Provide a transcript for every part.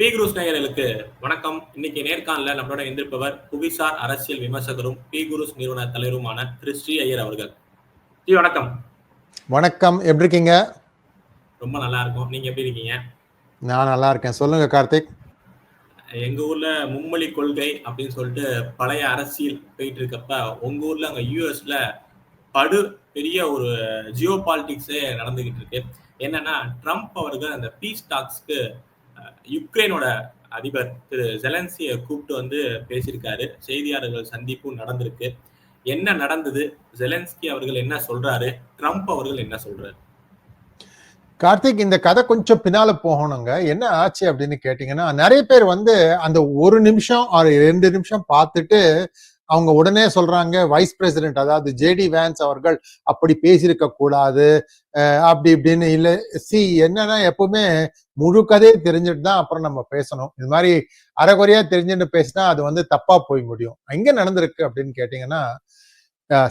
B cruise நேயர்களுக்கு வணக்கம். இன்னைக்கு நேர்காணல நம்மளோட இருந்திருப்பவர் புவிசார் அரசியல் விமர்சகரும் பி குரூஸ் நிறுவன தலைவருமான திரு ஸ்ரீ ஐயர் அவர்கள். ஸ்ரீ வணக்கம். வணக்கம். எப்படி இருக்கீங்க? ரொம்ப நல்லா இருக்கும். நீங்க எப்படி இருக்கீங்க? நான் நல்லா இருக்கேன். சொல்லுங்க கார்த்திக். எங்க ஊர்ல மும்மொழி கொள்கை அப்படின்னு சொல்லிட்டு பழைய அரசியல் போயிட்டு இருக்கப்ப உங்க ஊர்ல அங்க யூஎஸ்ல படு பெரிய ஒரு ஜியோ பாலிட்டிக்ஸே நடந்துகிட்டு இருக்கு. என்னன்னா ட்ரம்ப் அவர்கள் அந்த பீஸ் டாக்ஸ்க்கு யுக்ரைனோட அதிபர் திரு ஜெலன்சியை கூப்பிட்டு வந்து பேசியிருக்காரு. செய்தியாளர்கள் சந்திப்பும் நடந்திருக்கு. என்ன நடந்தது? ஜெலன்ஸ்கி அவர்கள் என்ன சொல்றாரு? ட்ரம்ப் அவர்கள் என்ன சொல்றாரு? கார்த்திக் இந்த கதை கொஞ்சம் பின்னால போகணுங்க. என்ன ஆச்சு அப்படின்னு கேட்டீங்கன்னா நிறைய பேர் வந்து அந்த ஒரு நிமிஷம் ஒரு ரெண்டு நிமிஷம் பார்த்துட்டு அவங்க உடனே சொல்றாங்க வைஸ் பிரசிடென்ட் அதாவது ஜேடி வேன்ஸ் அவர்கள் அப்படி பேசியிருக்க கூடாது அப்படி இப்படின்னு இல்ல. சி என்னன்னா எப்பவுமே முழு கதையை தெரிஞ்சுட்டு தான் அப்புறம் நம்ம பேசணும். இது மாதிரி அரைகுறையா தெரிஞ்சுட்டு பேசினா அது வந்து தப்பா போய் முடியும். எங்க நடந்திருக்கு அப்படின்னு கேட்டீங்கன்னா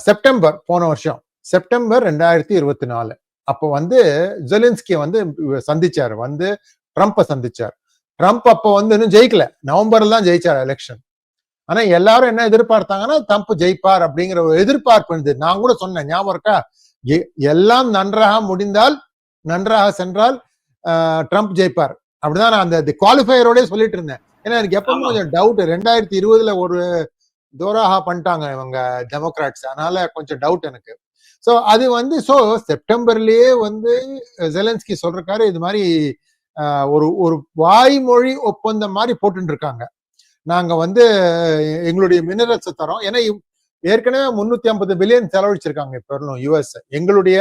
செப்டம்பர் போன வருஷம். செப்டம்பர் ரெண்டாயிரத்தி இருபத்தி நாலு. அப்போ வந்து ஜெலின்ஸ்கிய வந்து சந்திச்சார். வந்து ட்ரம்ப்பை சந்திச்சார். ட்ரம்ப் அப்போ வந்து இன்னும் ஜெயிக்கல. நவம்பர்ல தான் ஜெயிச்சார் எலெக்ஷன் ஆனா எல்லாரும் என்ன எதிர்பார்த்தாங்கன்னா ட்ரம்ப் ஜெயிப்பார் அப்படிங்கிற ஒரு எதிர்பார்ப்பு இருந்தது. நான் கூட சொன்னேன் ஞாபகம் இருக்கா? எல்லாம் நன்றாக முடிந்தால் நன்றாக சென்றால் ட்ரம்ப் ஜெயிப்பார். அப்படிதான் நான் அந்த குவாலிஃபையரோட சொல்லிட்டு இருந்தேன். ஏன்னா எனக்கு எப்பவும் கொஞ்சம் டவுட் ரெண்டாயிரத்தி இருபதுல ஒரு தோராக பண்ணிட்டாங்க இவங்க டெமோக்ராட்ஸ் அதனால கொஞ்சம் டவுட் எனக்கு. ஸோ அது வந்து ஸோ செப்டம்பர்லயே வந்து ஜெலன்ஸ்கி சொல்றாரு இது மாதிரி ஒரு ஒரு வாய்மொழி ஒப்பந்தம் மாதிரி போட்டு இருக்காங்க. நாங்க வந்து எங்களுடைய மினரல்ஸ் தரோம். ஏன்னா ஏற்கனவே முன்னூத்தி ஐம்பது பில்லியன் செலவழிச்சிருக்காங்க இப்ப யுஎஸ் எங்களுடைய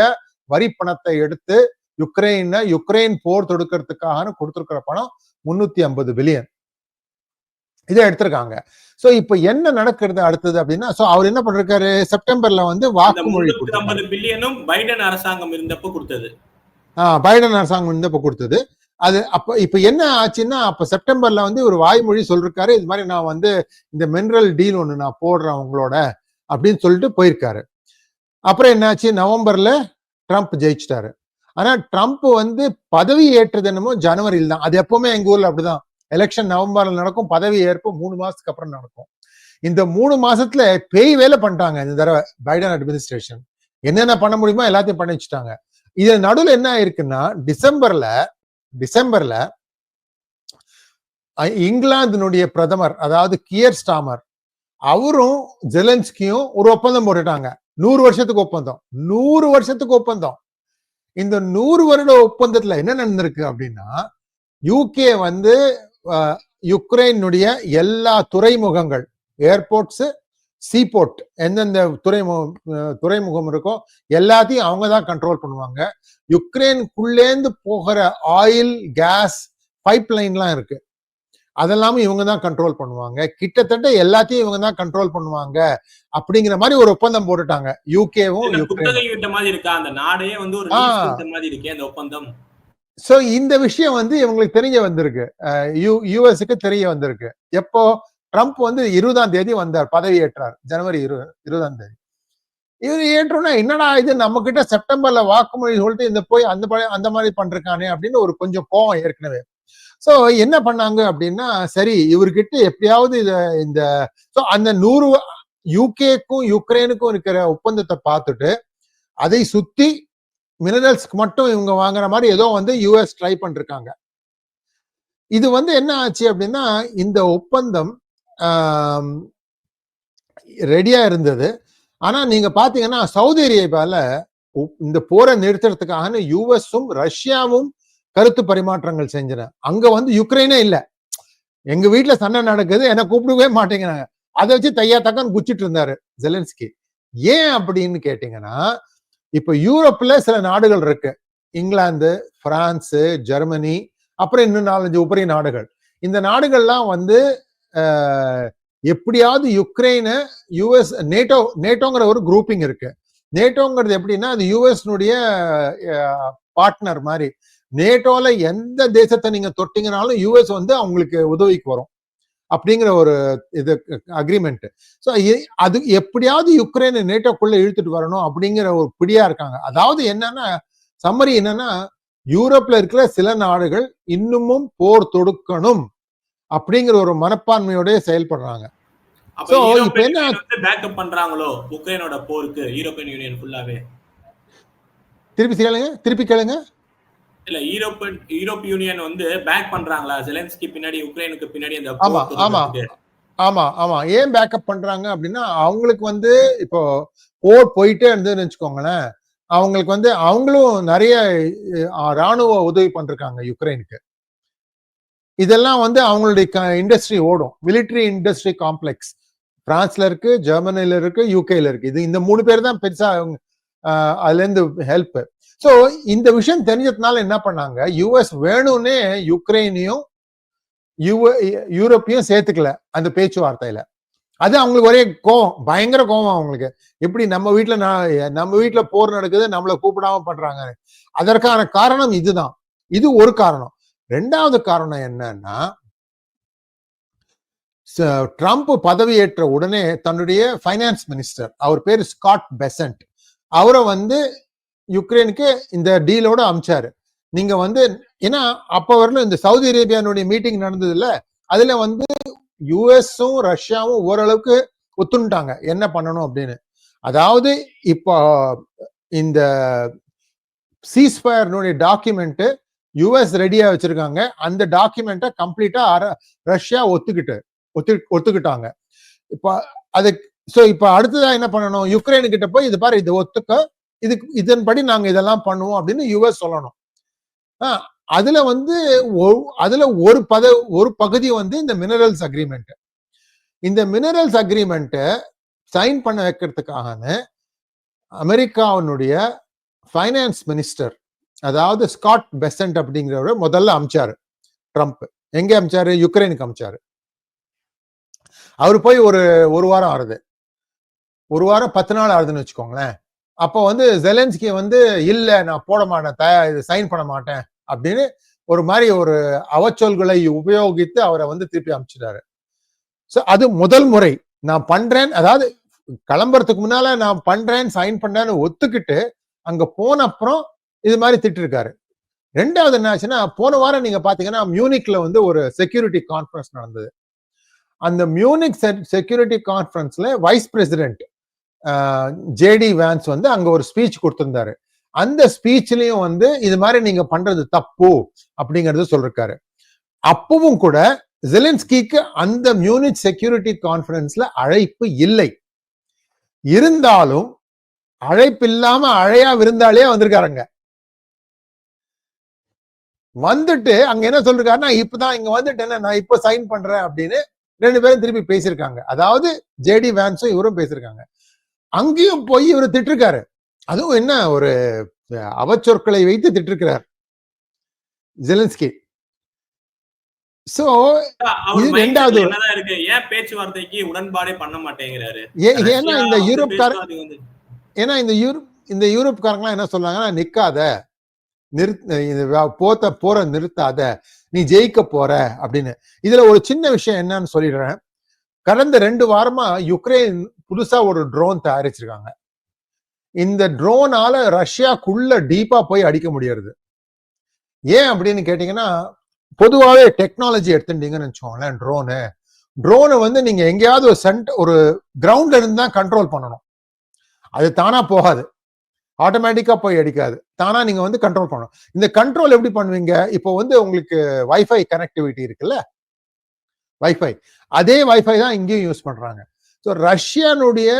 வரி பணத்தை எடுத்து யுக்ரைனை யுக்ரைன் போர் தொடுக்கிறதுக்காக கொடுத்துருக்கிற பணம் முன்னூத்தி ஐம்பது பில்லியன் இதை எடுத்திருக்காங்க. சோ இப்ப என்ன நடக்கிறது அடுத்தது அப்படின்னா சோ அவர் என்ன பண்றாரு செப்டம்பர்ல வந்து வாக்குமொழி பில்லியனும் பைடன் அரசாங்கம் இருந்தப்ப கொடுத்தது. ஆஹ் பைடன் அரசாங்கம் இருந்தப்ப கொடுத்தது. அது அப்போ இப்போ என்ன ஆச்சுன்னா அப்போ செப்டம்பர்ல வந்து ஒரு வாய்மொழி சொல்லிருக்காரு இது மாதிரி நான் வந்து இந்த மினரல் டீல் ஒன்று நான் போடுறேன் உங்களோட அப்படின்னு சொல்லிட்டு போயிருக்காரு. அப்புறம் என்னாச்சு? நவம்பர்ல ட்ரம்ப் ஜெயிச்சிட்டாரு. ஆனா ட்ரம்ப் வந்து பதவி ஏற்றது என்னமோ ஜனவரியில் தான். அது எப்பவுமே எங்க ஊர்ல அப்படிதான். எலெக்ஷன் நவம்பர்ல நடக்கும் பதவி ஏற்பு மூணு மாசத்துக்கு அப்புறம் நடக்கும். இந்த மூணு மாசத்துல பேய் வேலை பண்ணிட்டாங்க இந்த தடவை பைடன் அட்மினிஸ்ட்ரேஷன். என்னென்ன பண்ண முடியுமோ எல்லாத்தையும் பண்ணி வச்சுட்டாங்க இதன் நடுவில் என்ன ஆயிருக்குன்னா டிசம்பர்ல டிசம்பர்ல இங்கிலாந்தினுடைய பிரதமர் அதாவது கியர் ஸ்டாமர் அவரும் ஜெலன்ஸ்கியும் ஒரு ஒப்பந்தம் போட்டுட்டாங்க. நூறு வருஷத்துக்கு ஒப்பந்தம். நூறு வருஷத்துக்கு ஒப்பந்தம். இந்த நூறு வருட ஒப்பந்தத்துல என்ன நடந்திருக்கு அப்படின்னா யூகே வந்து யுக்ரைனுடைய எல்லா துறைமுகங்கள் ஏர்போர்ட்ஸ் சீபோர்ட் எந்தெந்த துறைமுகம் துறைமுகம் இருக்கோ எல்லாத்தையும் அவங்க தான் கண்ட்ரோல் பண்ணுவாங்க. யுக்ரைனுக்குள்ளேந்து போகிற ஆயில் கேஸ் பைப் லைன்லாம் இருக்கு. அதெல்லாமே இவங்க தான் கண்ட்ரோல் பண்ணுவாங்க. கிட்டத்தட்ட எல்லாத்தையும் இவங்க தான் கண்ட்ரோல் பண்ணுவாங்க அப்படிங்கிற மாதிரி ஒரு ஒப்பந்தம் போட்டுட்டாங்க. யூகேவும் சோ இந்த விஷயம் வந்து இவங்களுக்கு தெரிய வந்திருக்கு. யூஎஸ்க்கு தெரிய வந்திருக்கு. எப்போ? ட்ரம்ப் வந்து இருபதாம் தேதி வந்தார் பதவி ஏற்றார் ஜனவரி இரு இருபதாம் தேதி. இவர் ஏற்றோன்னா என்னடா இது? நம்ம கிட்ட செப்டம்பர்ல வாக்குமொழி சொல்லிட்டு இந்த போய் அந்த அந்த மாதிரி பண்றானே அப்படின்னு ஒரு கொஞ்சம் கோவம் ஏற்கனவே. ஸோ என்ன பண்ணாங்க அப்படின்னா சரி இவர்கிட்ட எப்படியாவது இதை இந்த சோ அந்த நூறு யூகேக்கும் யுக்ரைனுக்கும் இருக்கிற ஒப்பந்தத்தை பார்த்துட்டு அதை சுத்தி மினரல்ஸ்க்கு மட்டும் இவங்க வாங்குற மாதிரி ஏதோ வந்து யூஎஸ் ட்ரை பண்ணிருக்காங்க. இது வந்து என்ன ஆச்சு அப்படின்னா இந்த ஒப்பந்தம் ரெடியா இருந்தது. ஆனா நீங்க பாத்தீங்கன்னா சவுதி அரேபியால இந்த போரை நிறுத்துறதுக்காக யூஎஸும் ரஷ்யாவும் கருத்து பரிமாற்றங்கள் செஞ்சன. அங்க வந்து யுக்ரைனே இல்ல. எங்க வீட்டுல சண்டை நடக்குது என்ன கூப்பிடவே மாட்டேங்கிறாங்க. அதை வச்சு தையா தக்கன்னு குச்சிட்டு இருந்தாரு ஜெலன்ஸ்கி. ஏன் அப்படின்னு கேட்டீங்கன்னா இப்ப யூரோப்ல சில நாடுகள் இருக்கு. இங்கிலாந்து பிரான்ஸ் ஜெர்மனி அப்புறம் இன்னும் நாலஞ்சு உபரி நாடுகள். இந்த நாடுகள்லாம் வந்து எப்படியாவது யுக்ரைனு யுஎஸ் நேட்டோ நேட்டோங்கிற ஒரு குரூப்பிங் இருக்கு. நேட்டோங்கிறது எப்படின்னா அது யுஎஸ்னுடைய பார்ட்னர் மாதிரி. நேட்டோல எந்த தேசத்தை நீங்க தொட்டீங்கனாலும் யுஎஸ் வந்து அவங்களுக்கு உதவிக்கு வரும். அப்படிங்கிற ஒரு இது அக்ரிமெண்ட் ஸோ அது எப்படியாவது யுக்ரைனை நேட்டோக்குள்ள இழுத்துட்டு வரணும் அப்படிங்கிற ஒரு பிடியா இருக்காங்க. அதாவது என்னன்னா சம்மரி என்னன்னா யூரோப்ல இருக்கிற சில நாடுகள் இன்னமும் போர் தொடுக்கணும். அப்படிங்கிற ஒரு மனப்பான்மையோட செயல்படுறாங்க. யூரோப்பியன் இப்ப என்ன- பேக்கப் பண்றாங்களோ? உக்ரைனோட போருக்கு யூரோப்பியன் யூனியன் ஃபுல்லாவே திருப்பி கேளுங்க திருப்பி கேளுங்க. இல்ல யூரோப்பியன் யூரோப் யூனியன் வந்து பேக் பண்றாங்களா? ஜெலன்ஸ்கி பின்னாடி உக்ரைனுக்கு பின்னாடி அந்த ஆமா, ஆமா. ஆமா ஆமா. ஏன் பேக்கப் பண்றாங்க அப்படின்னா அவங்களுக்கு வந்து இப்போ போர் போயிட்டே இருந்ததுன்னு வச்சுக்கோங்களேன். அவங்களுக்கு வந்து அவங்களும் நிறைய ராணுவ உதவி பண்றாங்க யுக்ரைனுக்கு இதெல்லாம் வந்து அவங்களுடைய இண்டஸ்ட்ரி ஓடும். மிலிட்டரி இண்டஸ்ட்ரி காம்ப்ளெக்ஸ் பிரான்ஸ்ல இருக்கு ஜெர்மனில இருக்கு யூகேல இருக்கு. இது இந்த மூணு பேர் தான் பெருசா அவங்க, அதுல இருந்து ஹெல்ப் ஸோ இந்த விஷயம் தெரிஞ்சதுனால என்ன பண்ணாங்க? யுஎஸ் வேணும்னே யுக்ரைனையும் யூரோப்பையும் சேர்த்துக்கல அந்த பேச்சுவார்த்தையில. அது அவங்களுக்கு ஒரே கோவம் பயங்கர கோவம் அவங்களுக்கு. எப்படி நம்ம வீட்டுல நான் நம்ம வீட்டுல போர் நடக்குது நம்மளை கூப்பிடாம பண்றாங்க. அதற்கான காரணம் இதுதான். இது ஒரு காரணம். ரெண்டாவது காரணம் என்னன்னா ட்ரம்ப் பதவியேற்ற உடனே தன்னுடைய ஃபைனான்ஸ் மினிஸ்டர் அவர் பேர் ஸ்காட் பெசன்ட் அவரை வந்து யுக்ரைனுக்கு இந்த டீலோட அமிச்சாரு. நீங்க வந்து ஏன்னா அப்ப வரலும் இந்த சவுதி அரேபியானுடைய மீட்டிங் நடந்தது இல்ல அதுல வந்து யுஎஸும் ரஷ்யாவும் ஓரளவுக்கு ஒத்துண்டாங்க என்ன பண்ணணும் அப்படின்னு? அதாவது இப்போ இந்த சீஸ்பயர்னுடைய டாக்குமெண்ட்டு யுஎஸ் ரெடியா வச்சிருக்காங்க. அந்த டாக்குமெண்ட்டை கம்ப்ளீட்டா ரஷ்யா ஒத்துக்கிட்டு ஒத்து ஒத்துக்கிட்டாங்க. இப்போ அது ஸோ இப்போ அடுத்ததா என்ன பண்ணணும்? யுக்ரைனு கிட்ட போய் இது பாரு இது ஒத்துக்க இதுக்கு இதன்படி நாங்க இதெல்லாம் பண்ணுவோம் அப்படின்னு யுஎஸ் சொல்லணும். அதுல வந்து ஒ- அதுல ஒரு பத ஒரு பகுதி வந்து இந்த மினரல்ஸ் அக்ரிமெண்ட் இந்த மினரல்ஸ் அக்ரிமெண்ட்டை சைன் பண்ண வைக்கிறதுக்காக அமெரிக்காவினுடைய ஃபைனான்ஸ் மினிஸ்டர் அதாவது ஸ்காட் பெசன்ட் அப்படிங்கிறவரை முதல்ல அமிச்சாரு. ட்ரம்ப் எங்க அமிச்சாரு? யுக்ரைனுக்கு அமிச்சாரு. அவர் போய் ஒரு ஒரு வாரம் ஆறுது. ஒரு வாரம் பத்து நாள் ஆறுதுன்னு வச்சுக்கோங்களேன். அப்போ வந்து ஜெலன்ஸ்கி வந்து இல்ல நான் போட மாட்டேன் தயா இது சைன் பண்ண மாட்டேன் அப்படின்னு ஒரு மாதிரி ஒரு அவச்சொல்களை உபயோகித்து அவரை வந்து திருப்பி அமிச்சிட்டாரு. ஸோ அது முதல் முறை. நான் பண்றேன் அதாவது கிளம்புறதுக்கு முன்னால நான் பண்றேன் சைன் பண்றேன்னு ஒத்துக்கிட்டு அங்க போன அப்புறம் இது மாதிரி திட்டிருக்காரு. ரெண்டாவது என்ன ஆச்சுன்னா போன வாரம் நீங்க பாத்தீங்கன்னா மியூனிக்ல வந்து ஒரு செக்யூரிட்டி கான்ஃபரன்ஸ் நடந்தது. அந்த மியூனிக் செக்யூரிட்டி கான்ஃபரன்ஸ்ல வைஸ் பிரசிடென்ட் ஜேடி வேன்ஸ் வந்து அங்க ஒரு ஸ்பீச் கொடுத்திருந்தாரு. அந்த ஸ்பீச்லயும் வந்து இது மாதிரி நீங்க பண்றது தப்பு அப்படிங்கறது சொல்லிருக்காரு. அப்பவும் கூட ஜெலின்ஸ்கிக்கு அந்த மியூனிக் செக்யூரிட்டி கான்ஃபரன்ஸ்ல அழைப்பு இல்லை. இருந்தாலும் அழைப்பு இல்லாம அழையா விருந்தாலே வந்திருக்காருங்க. வந்துட்டு அங்க என்ன சொல்லிருக்காருன்னா இப்பதான் இங்க வந்துட்டேன் நான் இப்ப சைன் பண்றேன் அப்படின்னு ரெண்டு பேரும் திருப்பி பேசியிருக்காங்க. அதாவது ஜேடி வேன்ஸும் இவரும் பேசியிருக்காங்க. அங்கேயும் போய் இவர் திட்டிருக்காரு. அதுவும் என்ன ஒரு அவச்சொற்களை வைத்து திட்டிருக்கிறார். ஜெலன்ஸ்கி சோ இது ரெண்டாவது. ஏன் பேச்சுவார்த்தைக்கு உடன்பாடே பண்ண மாட்டேங்கிறாரு? ஏன்னா இந்த வந்து- ஏன்னா இந்த யூரோப் இந்த யூரோப்காரங்களாம் என்ன சொல்றாங்கன்னா நிக்காத. நிறுத்த இது போத்த போற நிறுத்தாத நீ ஜெயிக்க போற அப்படின்னு. இதுல ஒரு சின்ன விஷயம் என்னன்னு சொல்லிடுறேன். கடந்த ரெண்டு வாரமா யுக்ரைன் புதுசா ஒரு ட்ரோன் தயாரிச்சிருக்காங்க. இந்த ட்ரோனால ரஷ்யாக்குள்ள டீப்பா போய் அடிக்க முடியறது. ஏன் அப்படின்னு கேட்டீங்கன்னா பொதுவாகவே டெக்னாலஜி எடுத்துட்டீங்கன்னு வச்சுக்கோங்களேன் ட்ரோனு ட்ரோனை வந்து நீங்க எங்கேயாவது ஒரு சென்ட் ஒரு கிரவுண்ட்ல இருந்து தான் கண்ட்ரோல் பண்ணணும். அது தானா போகாது. ஆட்டோமேட்டிக்காக போய் அடிக்காது. தானா நீங்க வந்து கண்ட்ரோல் பண்ணணும். இந்த கண்ட்ரோல் எப்படி பண்ணுவீங்க? இப்போ வந்து உங்களுக்கு வைஃபை கனெக்டிவிட்டி இருக்குல்ல? வைஃபை அதே வைஃபை தான் இங்கேயும் யூஸ் பண்றாங்க. ஸோ ரஷ்யானுடைய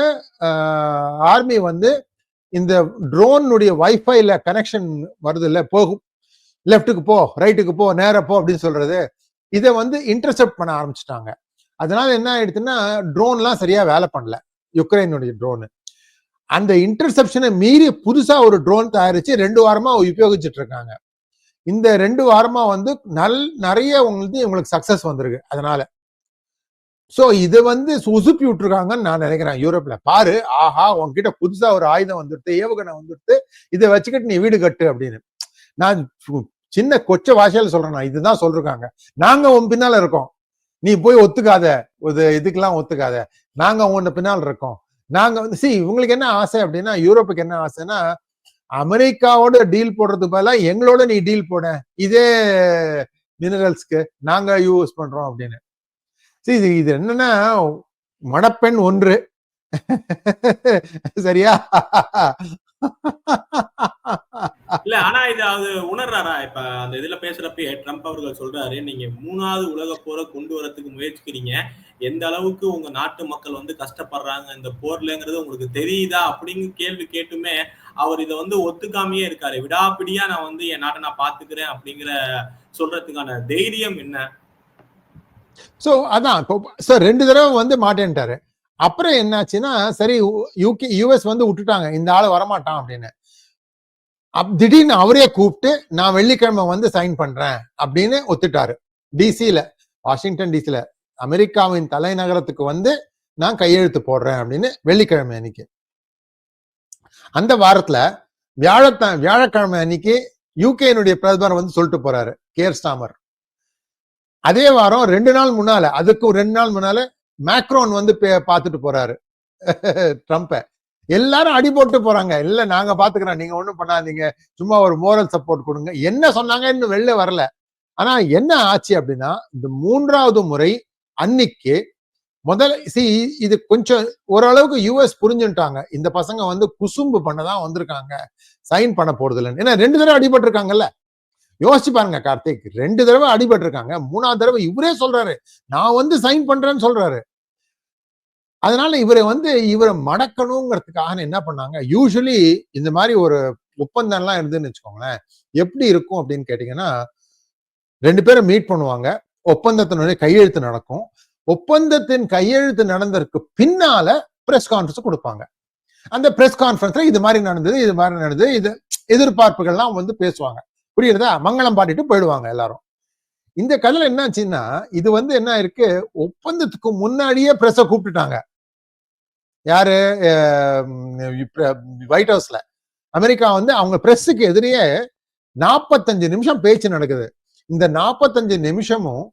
ஆர்மி வந்து இந்த ட்ரோனுடைய வைஃபைல கனெக்ஷன் வருது இல்லை போகும் லெஃப்ட்டுக்கு போ ரைட்டுக்கு போ நேர போ அப்படின்னு சொல்றது. இதை வந்து இன்டர்செப்ட் பண்ண ஆரம்பிச்சிட்டாங்க. அதனால என்ன ஆயிடுச்சுன்னா ட்ரோன்லாம் சரியா வேலை பண்ணல. யுக்ரைனுடைய ட்ரோனு அந்த இன்டர்செப்ஷனை மீறி புதுசா ஒரு ட்ரோன் தயாரிச்சு ரெண்டு வாரமா உபயோகிச்சுட்டு இருக்காங்க. இந்த ரெண்டு வாரமா வந்து நல் நிறைய உங்களுக்கு இவங்களுக்கு சக்சஸ் வந்திருக்கு. அதனால. ஸோ இது வந்து சுசுப்பி விட்டுருக்காங்கன்னு நான் நினைக்கிறேன். யூரோப்ல பாரு. ஆஹா உங்ககிட்ட புதுசா ஒரு ஆயுதம் வந்துடுது ஏவுகணை வந்துடுது. இதை வச்சுக்கிட்டு நீ வீடு கட்டு அப்படின்னு. நான் சின்ன கொச்ச வாசையில சொல்றேன் நான். இதுதான் சொல்றாங்க நாங்க உன் பின்னால இருக்கோம். நீ போய் ஒத்துக்காத. ஒரு இதுக்கெல்லாம் ஒத்துக்காத. நாங்க உன்ன பின்னால் இருக்கோம். நாங்க வந்து சி இவங்களுக்கு என்ன ஆசை அப்படின்னா யூரோப்புக்கு என்ன ஆசைன்னா அமெரிக்காவோட டீல் போடுறதுக்கு பதிலாக எங்களோட நீ டீல் போட. இதே மினரல்ஸ்க்கு நாங்க யூஸ் பண்றோம் அப்படின்னு. சரி இது இது என்னன்னா மணப்பெண் ஒன்று. சரியா? இல்ல ஆனா இது அது உணர்றாரா? இப்ப அந்த இதுல பேசுறப்ப ட்ரம்ப் அவர்கள் சொல்றாரு நீங்க மூணாவது உலக போரை கொண்டு வரதுக்கு முயற்சிக்கிறீங்க. எந்த அளவுக்கு உங்க நாட்டு மக்கள் வந்து கஷ்டப்படுறாங்க இந்த போர்லங்கிறது உங்களுக்கு தெரியுதா அப்படின்னு கேள்வி கேட்டுமே அவர் இதை வந்து ஒத்துக்காமையே இருக்காரு. விடாப்பிடியா நான் வந்து என் நாட்டை நான் பாத்துக்கிறேன் அப்படிங்கிற சொல்றதுக்கான தைரியம் என்ன? சோ அதான் இப்போ சார் ரெண்டு தடவை வந்து மாட்டேன்ட்டாரு. அப்புறம் என்னாச்சுன்னா சரி யூகே யூஎஸ் வந்து விட்டுட்டாங்க இந்த ஆள் வரமாட்டான் அப்படின்னு. அப் திடீர்னு அவரே கூப்பிட்டு நான் வெள்ளிக்கிழமை வந்து சைன் பண்றேன் அப்படின்னு ஒத்துட்டாரு. டிசியில வாஷிங்டன் டிசியில அமெரிக்காவின் தலைநகரத்துக்கு வந்து நான் கையெழுத்து போடுறேன் அப்படின்னு வெள்ளிக்கிழமை அன்னைக்கு. அந்த வாரத்துல வியாழத்த வியாழக்கிழமை அன்னைக்கு யூகேனுடைய பிரதமர் வந்து சொல்லிட்டு போறாரு கேர் ஸ்டாமர். அதே வாரம் ரெண்டு நாள் முன்னால அதுக்கு ரெண்டு நாள் முன்னால மேக்ரோன் வந்து பே- பார்த்துட்டு போறாரு. ட்ரம்ப்பை. எல்லாரும் அடி போட்டு போறாங்க. இல்ல நாங்க பாத்துக்கிறோம். நீங்க ஒண்ணும் பண்ணாதீங்க. சும்மா ஒரு மோரல் சப்போர்ட் கொடுங்க. என்ன சொன்னாங்க? இன்னும் வெளில வரல. ஆனா என்ன ஆச்சு அப்படின்னா இந்த மூன்றாவது முறை அன்னைக்கு முதல்ல சி இது கொஞ்சம் ஓரளவுக்கு யூஎஸ் புரிஞ்சுட்டாங்க இந்த பசங்க வந்து குசும்பு பண்ணதான் வந்திருக்காங்க. சைன் பண்ண போறது இல்லைன்னு ஏன்னா ரெண்டு தடவை அடிபட்டிருக்காங்கல்ல யோசிச்சு பாருங்க கார்த்திக். ரெண்டு தடவை அடிபட்டிருக்காங்க மூணாவது தடவை இவரே சொல்றாரு. நான் வந்து சைன் பண்றேன்னு சொல்றாரு. அதனால இவரை வந்து இவரை மடக்கணுங்கிறதுக்காக என்ன பண்ணாங்க? யூஸ்வலி இந்த மாதிரி ஒரு ஒப்பந்தம் எல்லாம் இருந்துன்னு வச்சுக்கோங்களேன். எப்படி இருக்கும் அப்படின்னு கேட்டீங்கன்னா ரெண்டு பேரும் மீட் பண்ணுவாங்க. ஒப்பந்தத்தினுடைய கையெழுத்து நடக்கும். ஒப்பந்தத்தின் கையெழுத்து நடந்ததற்கு பின்னால பிரஸ் கான்ஃபரன்ஸ் கொடுப்பாங்க. அந்த பிரஸ் கான்ஃபரன்ஸ்ல இது மாதிரி நடந்தது இது மாதிரி நடந்தது இது எதிர்பார்ப்புகள்லாம் வந்து பேசுவாங்க. புரியுறதா மங்களம் பாட்டிட்டு போயிடுவாங்க எல்லாரும். இந்த கதையில என்னாச்சுன்னா இது வந்து என்ன இருக்கு ஒப்பந்தத்துக்கு முன்னாடியே பிரஸ கூப்பிட்டுட்டாங்க. யாரு? ஒயிட் ஹவுஸ்ல அமெரிக்கா வந்து அவங்க பிரஸுக்கு எதிரியே நாற்பத்தஞ்சு நிமிஷம் பேச்சு நடக்குது. இந்த நாற்பத்தஞ்சு நிமிஷமும்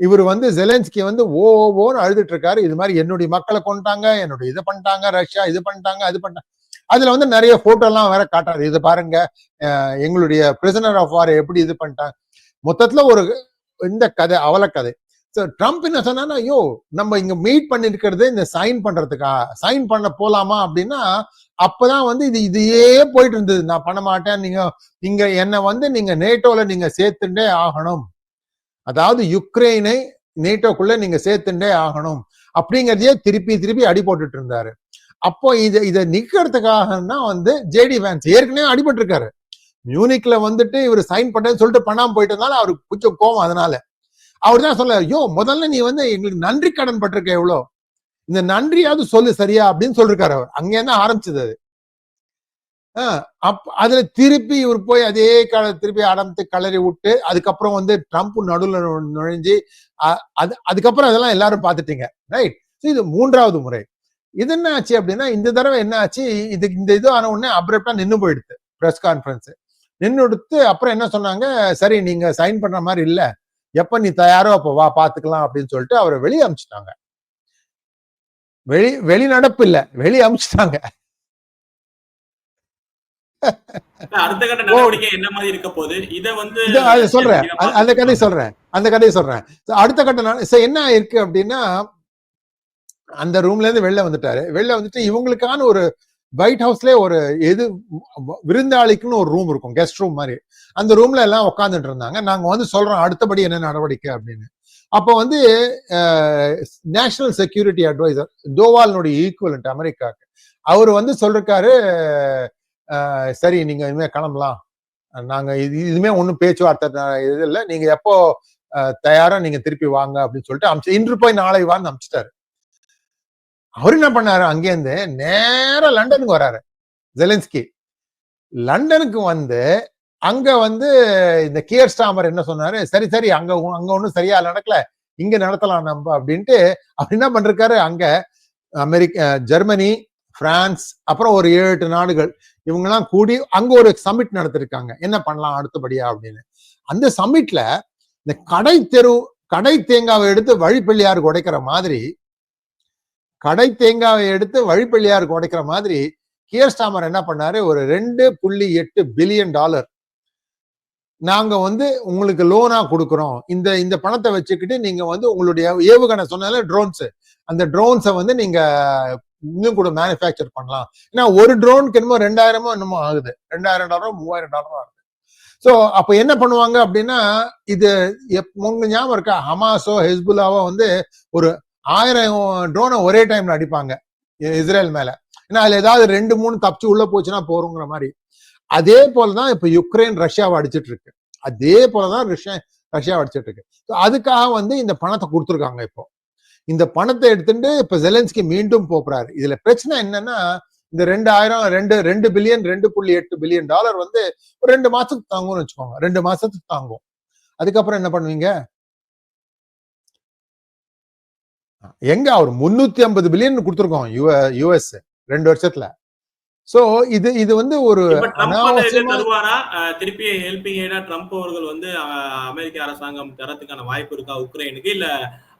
இவர் வந்து ஜெலன்ஸ்கி வந்து ஓ ஓன்னு அழுதுட்டு இருக்காரு. இது மாதிரி என்னுடைய மக்களை கொண்டாங்க என்னுடைய இதை பண்ணிட்டாங்க ரஷ்யா இது பண்ணிட்டாங்க அது பண்ணிட்டாங்க அதுல வந்து நிறைய ஃபோட்டோலாம் வேற காட்டாரு இது பாருங்க எங்களுடைய பிரிசனர் ஆஃப் வார் எப்படி இது பண்ணிட்டாங்க. மொத்தத்துல ஒரு இந்த கதை அவலக்கதை. ஸோ ட்ரம்ப் என்ன சொன்னா ஐயோ நம்ம இங்க மீட் பண்ணிருக்கிறது இந்த சைன் பண்றதுக்கா? சைன் பண்ண போலாமா? அப்படின்னா அப்பதான் வந்து இது இதையே போயிட்டு இருந்தது. நான் பண்ண மாட்டேன். நீங்க இங்க என்னை வந்து நீங்க நேட்டோல நீங்க சேர்த்துட்டே ஆகணும். அதாவது யுக்ரைனை நேட்டோக்குள்ள நீங்க சேர்த்துட்டே ஆகணும். அப்படிங்கிறதையே திருப்பி திருப்பி அடி போட்டுட்டு இருந்தாரு. அப்போ இதை இதை நிக்கிறதுக்காக தான் வந்து ஜேடி வேன்ஸ் ஏற்கனவே அடிபட்டிருக்காரு. மியூனிக்ல வந்துட்டு இவர் சைன் பண்ணேன்னு சொல்லிட்டு பண்ணாம போயிட்டதுனால அவருக்கு கொஞ்சம் கோவம் அதனால. அவர் தான் சொல்ல ஐயோ முதல்ல நீ வந்து எங்களுக்கு நன்றி கடன் பட்டிருக்க எவ்வளோ? இந்த நன்றியாவது சொல்லு சரியா? அப்படின்னு சொல்லிருக்காரு அவர். அங்கே தான் ஆரம்பிச்சது அது? அப் அதுல திருப்பி இவர் போய் அதே கால திருப்பி ஆரம்பித்து கலரி விட்டு அதுக்கப்புறம் வந்து ட்ரம்ப் நடுவில் நுழைஞ்சு அது அதுக்கப்புறம் அதெல்லாம் எல்லாரும் பார்த்துட்டீங்க. ரைட்? இது மூன்றாவது முறை. இது என்ன ஆச்சு அப்படின்னா இந்த தடவை என்ன ஆச்சு? இது இந்த இது ஆன உடனே அப்ரப்டா நின்று போயிடுது ப்ரெஸ் கான்ஃபரன்ஸ் நின்று அப்புறம் என்ன சொன்னாங்க? சரி நீங்க சைன் பண்ற மாதிரி இல்லை. எப்ப நீ தயாரோ அப்ப வா பாத்துக்கலாம் அப்படின்னு சொல்லிட்டு அவரை வெளியே அமிச்சிட்டாங்க. வெளி வெளிநடப்பு இல்ல வெளியே அமிச்சிட்டாங்க. அடுத்த கட்ட நடவடிக்கை என்ன மாதிரி இருக்க போகுது? இத வந்து இது அது சொல்றேன். அந்த கதையை சொல்றேன். அந்த கதையை சொல்றேன். அடுத்த கட்ட என்ன இருக்கு அப்படின்னா அந்த ரூம்ல இருந்து வெளில வந்துட்டாரு. வெளில வந்துட்டு இவங்களுக்கான ஒரு ஒயிட் ஹவுஸ்ல ஒரு எது விருந்தாளிக்குன்னு ஒரு ரூம் இருக்கும் கெஸ்ட் ரூம் மாதிரி. அந்த ரூம்ல எல்லாம் உட்காந்துட்டு இருந்தாங்க. நாங்க வந்து சொல்றோம் அடுத்தபடி என்ன நடவடிக்கை அப்படின்னு. அப்போ வந்து நேஷனல் செக்யூரிட்டி அட்வைசர் தோவாலினுடைய ஈக்குவலண்ட் அமெரிக்காவுக்கு அவர் வந்து சொல்றாரு சரி நீங்க இனிமே கிளம்பலாம். நாங்க இது இதுமே ஒன்றும் பேச்சுவார்த்தை இது இல்லை. நீங்க எப்போ தயாரா நீங்க திருப்பி வாங்க அப்படின்னு சொல்லிட்டு அமிச்சு இன்று போய் நாளை வான்னு அமிச்சிட்டாரு. அவர் என்ன பண்ணாரு? அங்கேருந்து நேரா லண்டனுக்கு வராரு ஜெலன்ஸ்கி. லண்டனுக்கு வந்து அங்க வந்து இந்த கியர் ஸ்டாமர் என்ன சொன்னாரு? சரி சரி அங்க அங்க ஒண்ணும் சரியா நடக்கல இங்க நடத்தலாம் நம்ம அப்படின்ட்டு அவர் என்ன பண்றாரு அங்க அமெரிக்க ஜெர்மனி பிரான்ஸ் அப்புறம் ஒரு ஏழு எட்டு நாடுகள் இவங்கெல்லாம் கூடி அங்க ஒரு சமிட் நடத்திருக்காங்க. என்ன பண்ணலாம் அடுத்தபடியா அப்படின்னு. அந்த சமிட்ல இந்த கடை தெரு கடை தேங்காவை எடுத்து வழிப்பள்ளியாருக்கு உடைக்கிற மாதிரி கடை தேங்காவை எடுத்து வழிப்பள்ளியாருக்கு உடைக்கிற மாதிரி கியர் ஸ்டாமர் என்ன பண்ணாரு? ஒரு ரெண்டு புள்ளி எட்டு பில்லியன் டாலர். நாங்க வந்து உங்களுக்கு லோனா கொடுக்குறோம். இந்த இந்த பணத்தை வச்சுக்கிட்டு நீங்க வந்து உங்களுடைய ஏவுகணை சொன்னால ட்ரோன்ஸ் அந்த ட்ரோன்ஸை வந்து நீங்க இன்னும் கூட மேனுஃபேக்சர் பண்ணலாம். ஏன்னா ஒரு ட்ரோனுக்கு என்னமோ ரெண்டாயிரமோ என்னமோ ஆகுது. ரெண்டாயிரம் டாலரோ மூவாயிரம் டாலரோ ஆகுது. ஸோ அப்போ என்ன பண்ணுவாங்க அப்படின்னா இது எப்- உங்க ஞாபகம் இருக்கா? ஹமாஸோ ஹெஸ்புல்லாவோ வந்து ஒரு ஆயிரம் ட்ரோனை ஒரே டைம்ல அடிப்பாங்க இஸ்ரேல் மேல. ஏன்னா அதுல ஏதாவது ரெண்டு மூணு தப்பிச்சு உள்ள போச்சுன்னா போறோங்கிற மாதிரி. அதே போலதான் இப்ப யுக்ரைன் ரஷ்யாவை அடிச்சிட்டு இருக்கு அதே போலதான் ரஷ்யா ரஷ்யாவை அடிச்சிட்டு இருக்கு அதுக்காக வந்து இந்த பணத்தை கொடுத்துருக்காங்க இப்போ. இந்த பணத்தை எடுத்துட்டு இப்ப ஜெலன்ஸ்கி மீண்டும் போறாரு. இதுல பிரச்சனை என்னன்னா இந்த ரெண்டாயிரம் ரெண்டு ரெண்டு பில்லியன் ரெண்டு புள்ளி எட்டு பில்லியன் டாலர் வந்து ஒரு ரெண்டு மாசத்துக்கு தாங்கும்னு வச்சுக்கோங்க. ரெண்டு மாசத்துக்கு தாங்கும். அதுக்கப்புறம் என்ன பண்ணுவீங்க? எங்க அவர் முன்னூத்தி ஐம்பது பில்லியன் கொடுத்துருக்கோம் யுஎஸ் ரெண்டு வருஷத்துல. சோ இது இது வந்து ஒரு திருப்பி ஹெல்பிங் ட்ரம்ப் அவர்கள் வந்து அமெரிக்க அரசாங்கம் தரத்துக்கான வாய்ப்பு இருக்கா உக்ரைனுக்கு? இல்ல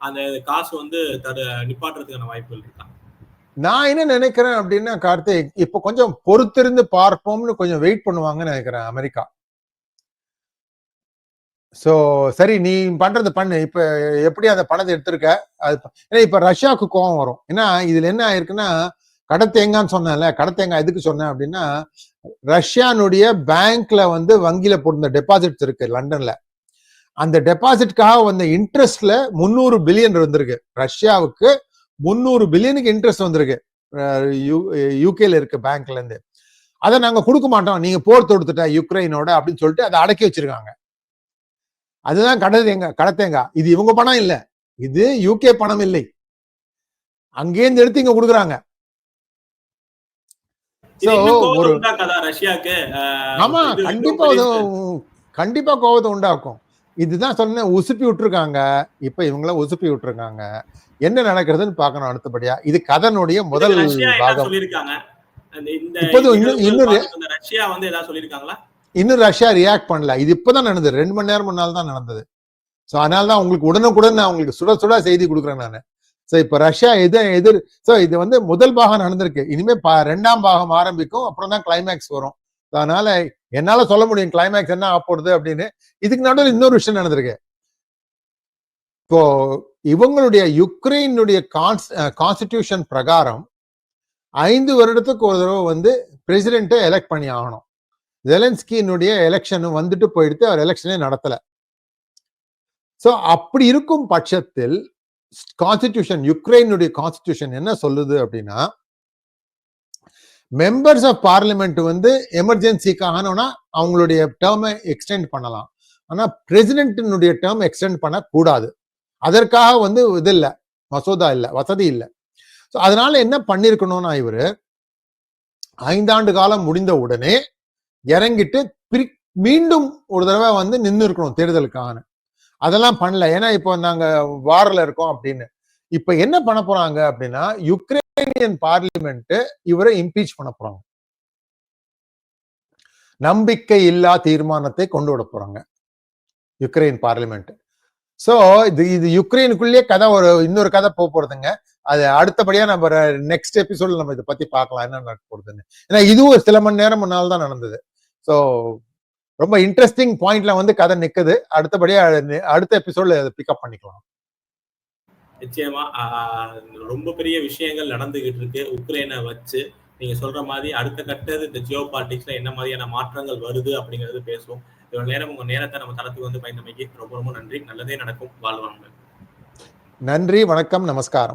அந்த காசு வந்து தர நிப்பாட்டுறதுக்கான வாய்ப்புகள் இருக்கா? நான் என்ன நினைக்கிறேன் அப்படின்னா கார்த்திக் இப்ப கொஞ்சம் பொறுத்திருந்து பார்ப்போம்னு கொஞ்சம் வெயிட் பண்ணுவாங்கன்னு நினைக்கிறேன் அமெரிக்கா. ஸோ சரி நீ பண்றது பண்ணு. இப்ப எப்படி அந்த பணத்தை எடுத்திருக்க? அது ஏன்னா இப்ப ரஷ்யாவுக்கு கோபம் வரும். ஏன்னா இதுல என்ன ஆயிருக்குன்னா கடத்தேங்கான்னு சொன்னேன்ல கடத்தேங்கா எதுக்கு சொன்னேன் அப்படின்னா ரஷ்யானுடைய பேங்க்ல வந்து வங்கியில போட்டிருந்த டெபாசிட்ஸ் இருக்கு லண்டன்ல. அந்த டெபாசிட்காக வந்த இன்ட்ரெஸ்ட்ல முந்நூறு பில்லியன் இருந்திருக்கு. ரஷ்யாவுக்கு முந்நூறு பில்லியனுக்கு இன்ட்ரெஸ்ட் வந்திருக்கு. யூகேல இருக்க பேங்க்ல இருந்து. அதை நாங்க கொடுக்க மாட்டோம். நீங்க போர் தொடுத்துட்டா யுக்ரைனோட அப்படின்னு சொல்லிட்டு அதை அடக்கி வச்சிருக்காங்க. அதுதான் கடத்தேங்க கடத்தேங்க. இது இவங்க பணம் இல்ல. இது யூகே பணம் இல்லை. அங்கேருந்து எடுத்து இங்க கொடுக்குறாங்க. ஆமா கண்டிப்பா கண்டிப்பா கோபத்தை உண்டாக்கும். இதுதான் சொன்னேன் உசுப்பி விட்டுருக்காங்க. இப்ப இவங்கள உசுப்பி விட்டுருக்காங்க. என்ன நடக்கிறதுன்னு பார்க்கணும் அடுத்தபடியா. இது கதனுடைய முதல் பாகம். இப்போது இன்னும் இன்னொரு ரஷ்யா வந்து ஏதாவது சொல்லிருக்காங்களா இன்னும் ரஷ்யா ரியாக்ட் பண்ணல. இது இப்பதான் நடந்தது. ரெண்டு மணி நேரம் முன்னால் தான் நடந்தது. ஸோ அதனால தான் உங்களுக்கு உடனுக்குடன் நான் உங்களுக்கு சுட சுட செய்தி கொடுக்குறேன் நான். ஸோ இப்போ ரஷ்யா எது எதிர் ஸோ இது வந்து முதல் பாகம் நடந்திருக்கு. இனிமே பா- ரெண்டாம் பாகம் ஆரம்பிக்கும். அப்புறம் தான் கிளைமேக்ஸ் வரும். அதனால என்னால சொல்ல முடியும் கிளைமேக்ஸ் என்ன ஆப்போடுது அப்படின்னு. இதுக்கு நடுவில் இன்னொரு விஷயம் நடந்திருக்கு. இப்போ இவங்களுடைய யுக்ரைனுடைய கான்ஸ்டிடியூஷன் பிரகாரம் ஐந்து வருடத்துக்கு ஒரு தடவை வந்து பிரசிடென்ட்டை எலெக்ட் பண்ணி ஆகணும். ஜெலன்ஸ்கியினுடைய எலெக்ஷன் வந்துட்டு போயிடுத்து அவர் எலெக்ஷனே நடத்தல. சோ அப்படி இருக்கும் பட்சத்தில் கான்ஸ்டிடியூஷன் யுக்ரைனுடைய கான்ஸ்டிடியூஷன் என்ன சொல்லுது அப்படின்னா மெம்பர்ஸ் ஆஃப் பார்லிமெண்ட் வந்து எமர்ஜென்சிக்காகனா அவங்களுடைய டேர்மை எக்ஸ்டெண்ட் பண்ணலாம். ஆனா பிரசிடென்டினுடைய டேர்ம் எக்ஸ்டெண்ட் பண்ணக்கூடாது. அதற்காக வந்து இது இல்லை மசோதா இல்லை வசதி இல்லை. ஸோ அதனால என்ன பண்ணியிருக்கணும்னா இவர் ஐந்தாண்டு காலம் முடிந்த உடனே இறங்கிட்டு பிரி மீண்டும் ஒரு தடவை வந்து நின்று இருக்கணும் தேர்தலுக்கான அதெல்லாம் பண்ணல. ஏன்னா இப்போ நாங்க வாரில் இருக்கோம் அப்படின்னு. இப்ப என்ன பண்ண போறாங்க அப்படின்னா யுக்ரைனியன் பார்லிமெண்ட் இவரை இம்பீச் பண்ண போறாங்க. நம்பிக்கை இல்லா தீர்மானத்தை கொண்டு விட போறாங்க. யுக்ரைன் பார்லிமெண்ட் சோ இது இது யுக்ரைனுக்குள்ளேயே கதை ஒரு இன்னொரு கதை போக போறதுங்க. அது அடுத்தபடியா நம்ம நெக்ஸ்ட் எபிசோட்ல நம்ம இதை பத்தி பார்க்கலாம். என்ன நடக்க போறதுன்னு. ஏன்னா இதுவும் ஒரு சில மணி நேரம் முன்னால் தான் நடந்தது. ஸோ ரொம்ப இன்ட்ரெஸ்டிங் பாயிண்ட்ல வந்து கதை நிக்குது. அடுத்தபடியா அடுத்த எபிசோட்ல அதை பிக்கப் பண்ணிக்கலாம். நிச்சயமா ரொம்ப பெரிய விஷயங்கள் நடந்துகிட்டு இருக்கு. உக்ரைனை வச்சு நீங்க சொல்ற மாதிரி அடுத்த கட்டது இந்த ஜியோ பாலிடிக்ஸ்ல என்ன மாதிரியான மாற்றங்கள் வருது அப்படிங்கறது பேசுவோம். இவ்வளவு நேரம் உங்க நேரத்தை நம்ம தரத்துக்கு வந்து பயந்தமைக்கு ரொம்ப ரொம்ப நன்றி. நல்லதே நடக்கும். வாழ்வாங்க நன்றி வணக்கம் நமஸ்காரம்.